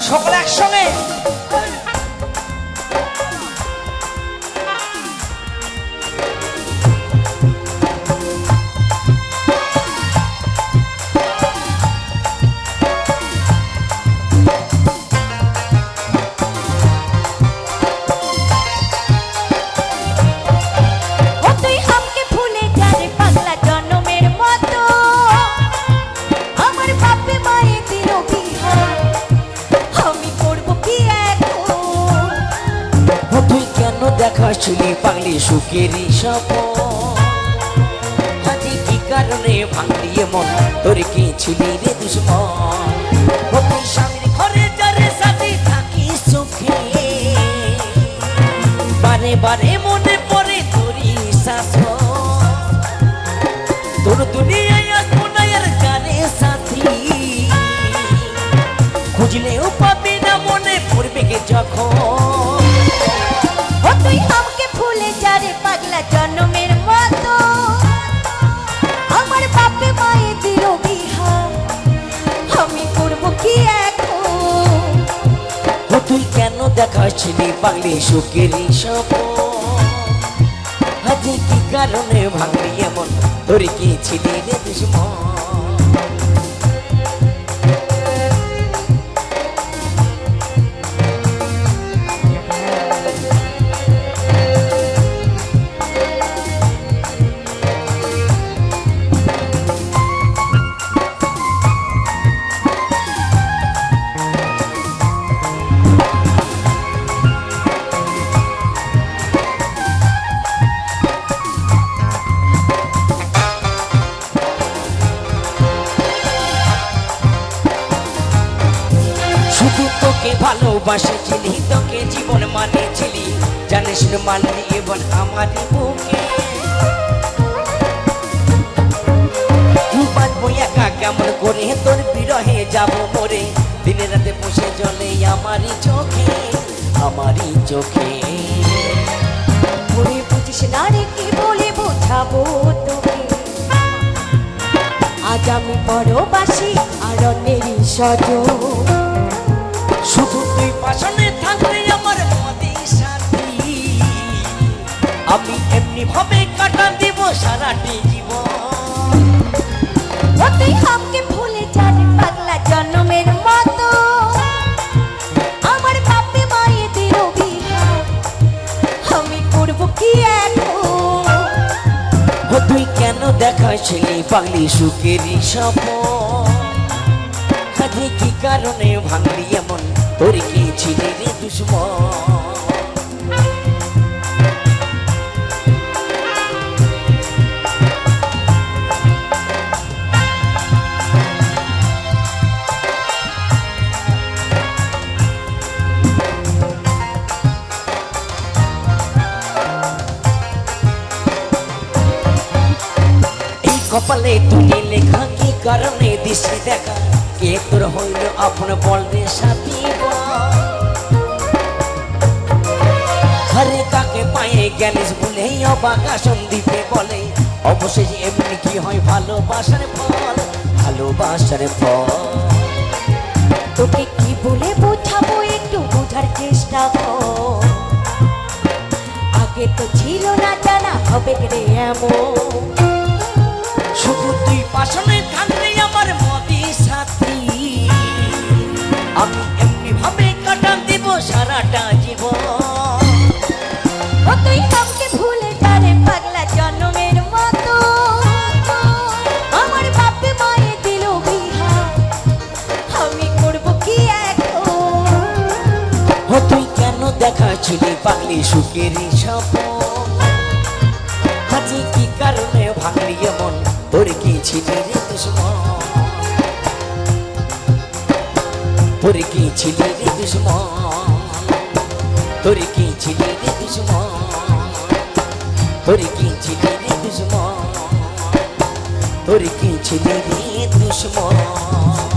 সকলে একসঙ্গে দেখাচ্ছিলি পাগলি সুখেরই সপ আজি কি কারণে ভাঙলি মন? তোর কি ছিলি রে দুশ্মন? ঘরে যারে সাথে থাকিস সুখে বারে বারে মনে পড়ে তোরই শাসন। তোর দুনিয়ায় আর জানে সাথী। খুঁজলেও পাবি না মনে পড়বে কে যখন। তুই কেন দেখাচ্ছিলি বাংলি সুখেরই সব? আজ কি কারণে ভাঙলি এমন? তোর কি ছিলি রে দুশ্মন? তোকে ভালোবাসেছিলি তোকে জীবন মানেছিলি জানিস মানলি এবার আমার বুকে। বাঁচবো একা কেমন করে তোর বিরহে যাব মরে। দিনে রাতে বসে জলে আমারই চোখে আমারই চোখে। ওরে বুঝিস না রে কি বলে বোঝাবো তোকে। আজ আমি পরবাসী আর অন্যেরই সজন শুধু তুই পাশনে থাকলে আমার সাথী আমি এমনি ভাবে কাটা দিব সারাটি জীবন। তুই আমাকে ভুলে যারে পাগলা জন্মের মতো। আমার বাপে মায়ে দিল আমি করব কি এখন? ও তুই কেন দেখাচ্ছিলি পাগলি সুখেরই স্বপ্ন? কাজে কি কারণে ভাঙলি এমন তোর কি ছিলি রে দুশ্মন। কপালে তুলি লেখা কি কারণে দিশি দেখা? কে তোর হইল আপন বলবে সাথী হরে কাকে পায়ে গেলিস বলে অবাক আসন দিতে বলে অবশেষ এমনি কি হয় ভালোবাসার ফল ভালোবাসার ফল তোকে কি বলে বোঝাবো একটু বোঝার চেষ্টা কর। আগে তো ছিল না জানা হবে রে এমন। শুধু তুই পাশনে থাকলে কেন দেখাচ্ছিলি পাগলি সুখেরই স্বপ্ন আজি কি কারণে ভাঙলি এমন? তোর কি ছিলি রে দুশ্মন? তোর কি ছিলি রে দুশ্মন? তোর কি ছিলি রে দুশ্মন? তোর কি ছিলি রে দুশ্মন? তোর কি ছিলি রে দুশ্মন?